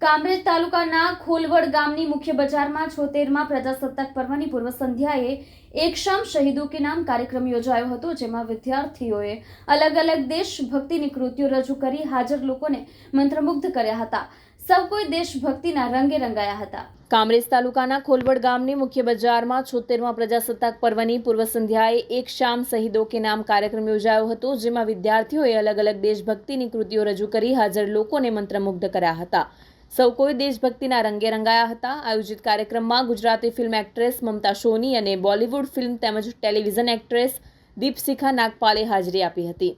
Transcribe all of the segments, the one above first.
કામરેજ તાલુકાના ખોલવડ ગામની મુખ્ય બજારમાં છોતેરમાં પ્રજાસત્તાક પર્વની પૂર્વ સંધ્યાએ એકશામ શહીદો કે નામ કાર્યક્રમ યોજાયો હતો, જેમાં વિદ્યાર્થીઓએ અલગ અલગ દેશભક્તિની કૃતિઓ રજૂ કરી હાજર લોકોને મંત્રમુગ્ધ કર્યા હતા. સૌ કોઈ દેશભક્તિના રંગે રંગાયા હતા. કામરેજ તાલુકાના ખોલવડ ગામની મુખ્ય બજારમાં છોતેરમાં પ્રજાસત્તાક પર્વની પૂર્વ સંધ્યાએ એક શામ શહીદો કે નામ કાર્યક્રમ યોજાયો હતો, જેમાં વિદ્યાર્થીઓએ અલગ અલગ દેશભક્તિની કૃતિઓ રજૂ કરી હાજર લોકોને મંત્રમુગ્ધ કર્યા હતા. સૌ કોઈ દેશભક્તિના રંગે રંગાયા હતા. આયોજિત કાર્યક્રમમાં ગુજરાતી ફિલ્મ એક્ટ્રેસ મમતા સોની અને બોલિવૂડ ફિલ્મ તેમજ ટેલિવિઝન એક્ટ્રેસ દીપશિખા નાગપાલે હાજરી આપી હતી.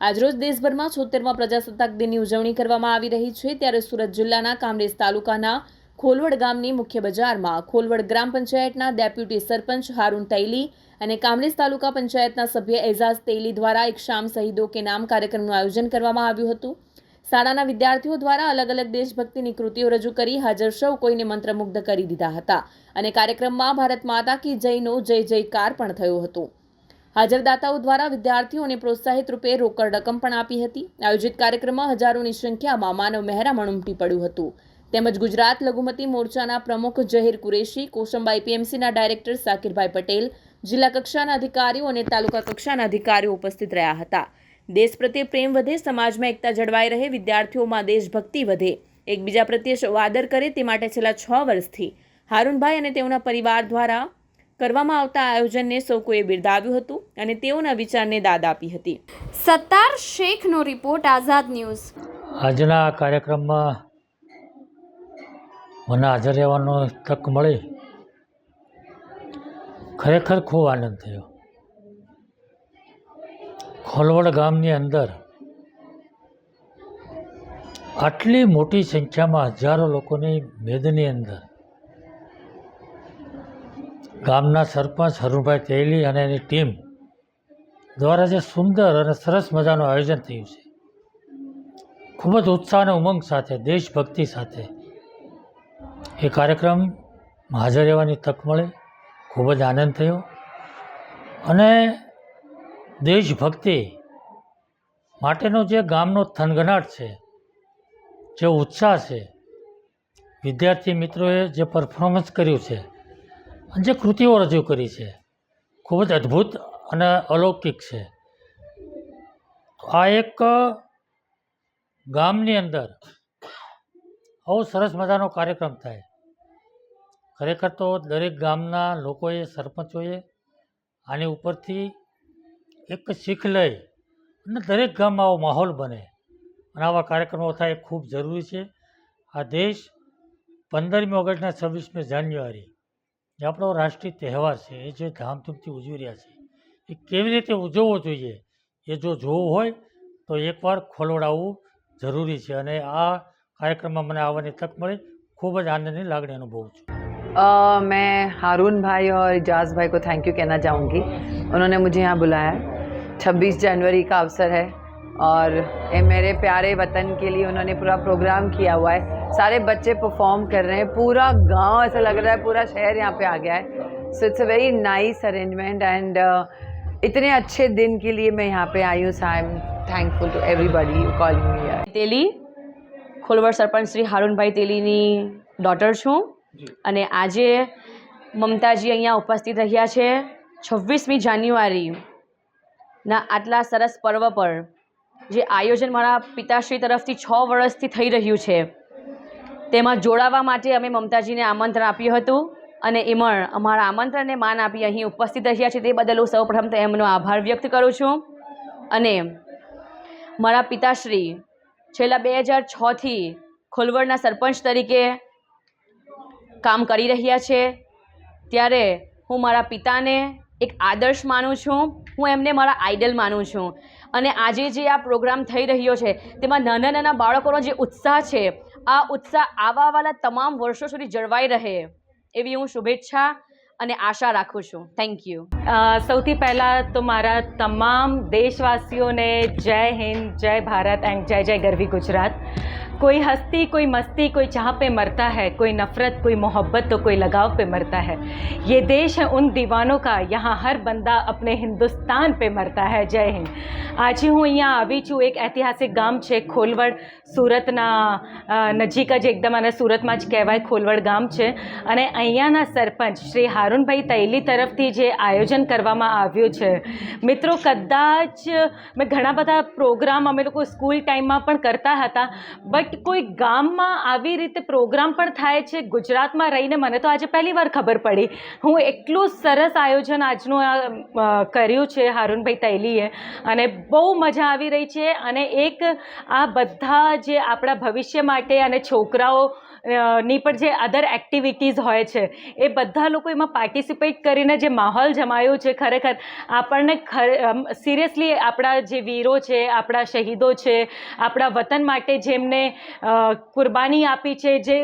આજરોજ દેશભરમાં છોતેરમાં પ્રજાસત્તાક દિનની ઉજવણી કરવામાં આવી રહી છે. ત્યારે સુરત જિલ્લાના કામરેજ તાલુકાના ખોલવડ ગામની મુખ્ય બજારમાં ખોલવડ ગ્રામ પંચાયતના ડેપ્યુટી સરપંચ હારૂન તૈલી અને કામરેજ તાલુકા પંચાયતના સભ્ય એઝાઝ તૈલી દ્વારા એક શામ શહીદો કે નામ કાર્યક્રમનું આયોજન કરવામાં આવ્યું હતું. શાળાના વિદ્યાર્થીઓ દ્વારા અલગ અલગ દેશભક્તિની કૃતિઓ રજૂ કરી હાજર સૌ કોઈને મંત્રમુગ્ધ કરી દીધા હતા. અને કાર્યક્રમમાં ભારત માતા કી જયનો જય જયકાર પણ થયો હતો. હાજરદાતાઓ દ્વારા વિદ્યાર્થીઓને પ્રોત્સાહિત રૂપે રોકડ રકમ પણ આપી હતી. આયોજિત કાર્યક્રમમાં હજારોની સંખ્યામાં માનવ મહેરામણ ઉમટી પડ્યું હતું. તેમજ ગુજરાત લઘુમતી મોરચાના પ્રમુખ જહીર કુરેશી કોસંબા એપીએમસીના ડાયરેક્ટર સાકિરભાઈ પટેલ, જિલ્લા કક્ષાના અધિકારીઓ અને તાલુકા કક્ષાના અધિકારીઓ ઉપસ્થિત રહ્યા હતા. દેશ પ્રત્યે પ્રેમ વધે સમાજમાં એકતા જળવાઈ રહે વિદ્યાર્થીઓમાં દેશભક્તિ વધે. એકબીજા પ્રત્યે આદર કરે તે માટે છેલ્લા છ વર્ષથી હારૂનભાઈ અને તેઓના પરિવાર દ્વારા કરવામાં આવતા આયોજનને સૌ કોઈએ બિરદાવ્યું હતું અને તેઓના વિચારને દાદ આપી હતી. સત્તાર શેખનો રિપોર્ટ આઝાદ ન્યૂઝ. આજના આ કાર્યક્રમમાં મને હાજર રહેવાનો તક મળી ખરેખર ખૂબ આનંદ થયો. ખોલવડ ગામની અંદર આટલી મોટી સંખ્યામાં હજારો લોકોની મેદની અંદર ગામના સરપંચ હરુભાઈ તેલી અને એની ટીમ દ્વારા જે સુંદર અને સરસ મજાનું આયોજન થયું છે. ખૂબ જ ઉત્સાહ અને ઉમંગ સાથે, દેશભક્તિ સાથે એ કાર્યક્રમ હાજર રહેવાની તક મળી. ખૂબ જ આનંદ થયો. અને દેશભક્તિ માટેનો જે ગામનો થનગનાટ છે, જે ઉત્સાહ છે, વિદ્યાર્થી મિત્રોએ જે પરફોર્મન્સ કર્યું છે અને જે કૃતિઓ રજૂ કરી છે, ખૂબ જ અદ્ભુત અને અલૌકિક છે. આ એક ગામની અંદર બહુ સરસ મજાનો કાર્યક્રમ થાય. ખરેખર તો દરેક ગામના લોકોએ, સરપંચોએ આની ઉપરથી એક શીખ લઈ અને દરેક ગામમાં આવો માહોલ બને અને આવા કાર્યક્રમો થાય એ ખૂબ જરૂરી છે આ દેશ પંદરમી ઓગસ્ટના છવ્વીસમી જાન્યુઆરી જે આપણો રાષ્ટ્રીય તહેવાર છે એ જે ધામધૂમથી ઉજવી રહ્યા છે એ કેવી રીતે ઉજવવો જોઈએ એ જો જોવું હોય તો એકવાર ખોલવડાવવું જરૂરી છે અને આ કાર્યક્રમમાં મને આવવાની તક મળી ખૂબ જ આનંદની લાગણી અનુભવું છું अ, मैं हारून भाई और इजाज़ भाई को थैंक यू कहना चाहूँगी उन्होंने मुझे यहाँ बुलाया है छब्बीस जनवरी का अवसर है और ये मेरे प्यारे वतन के लिए उन्होंने पूरा प्रोग्राम किया हुआ है सारे बच्चे परफॉर्म कर रहे हैं पूरा गांव ऐसा लग रहा है पूरा शहर यहाँ पे आ गया है so it's a very nice arrangement and इतने अच्छे दिन के लिए मैं यहाँ पे आई हूँ so I am thankful to everybody calling me here Teli Kholvad sarpanch Shri Harunbhai તેલીની daughter છું અને આજે મમતાજી અહીંયા ઉપસ્થિત રહ્યા છે છવ્વીસમી જાન્યુઆરીના આટલા સરસ પર્વ પર, જે આયોજન મારા પિતાશ્રી તરફથી છ વર્ષથી થઈ રહ્યું છે. તેમાં જોડાવા માટે અમે મમતાજીને આમંત્રણ આપ્યું હતું અને એમાં અમારા આમંત્રણને માન આપી અહીં ઉપસ્થિત રહ્યા છે તે બદલ હું સૌપ્રથમ તો એમનો આભાર વ્યક્ત કરું છું. અને મારા પિતાશ્રી છેલ્લા બે હજાર છથી ખોલવડના સરપંચ તરીકે કામ કરી રહ્યા છે. ત્યારે હું મારા પિતાને એક આદર્શ માનું છું. હું એમને મારા આઈડલ માનું છું. અને આજે જે આ પ્રોગ્રામ થઈ રહ્યો છે, તેમાં નાના નાના બાળકોનો જે ઉત્સાહ છે, આ ઉત્સાહ આવવાવાળા તમામ વર્ષો સુધી જળવાઈ રહે. એવી હું શુભેચ્છા અને આશા રાખું છું થેન્ક યુ અ, સૌથી પહેલાં તો મારા તમામ દેશવાસીઓને જય હિન્દ જય ભારત એન્ડ જય જય ગરવી ગુજરાત कोई हस्ती कोई मस्ती कोई चाह पे मरता है कोई नफ़रत कोई मोहब्बत तो कोई लगाव पे मरता है ये देश है उन दीवानों का यहाँ हर बंदा अपने હિન્દુસ્તાન पे મરતા है જય હિન્દ આજે હું અહીંયા આવી છું એક ઐતિહાસિક ગામ છે ખોલવડ સુરતના અ, નજીક જ એકદમ અને સુરતમાં જ કહેવાય ખોલવડ ગામ છે અને અહીંયાના સરપંચ શ્રી હારુનભાઈ તૈલી તરફથી જે આયોજન કરવામાં આવ્યું છે. મિત્રો, કદાચ મેં ઘણા બધા પ્રોગ્રામ અમે લોકો સ્કૂલ ટાઈમમાં પણ કરતા હતા, બટ કોઈ ગામમાં આવી રીતે પ્રોગ્રામ પણ થાય છે, ગુજરાતમાં રહીને મને તો આજે પહેલી વાર ખબર પડી. હું એટલું સરસ આયોજન આજનું કર્યું છે હારુનભાઈ તૈલીએ અને બહુ મજા આવી રહી છે અને એક આ બધા જે આપણા ભવિષ્ય માટે અને છોકરાઓ ની પણ જે અધર એક્ટિવિટીઝ હોય છે, એ બધા લોકો એમાં પાર્ટિસિપેટ કરીને જે માહોલ જમાયો છે ખરેખર, આપણને સિરિયસલી આપણા જે વીરો છે, આપણા શહીદો છે, આપણા વતન માટે જેમને કુરબાની આપી છે, જે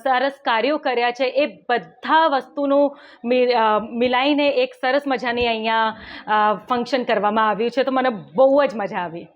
સરસ કાર્યો કર્યા છે, એ બધા વસ્તુનું મિલાઈને એક સરસ મજાની અહીંયા ફંક્શન કરવામાં આવ્યું છે. તો મને બહુ જ મજા આવી.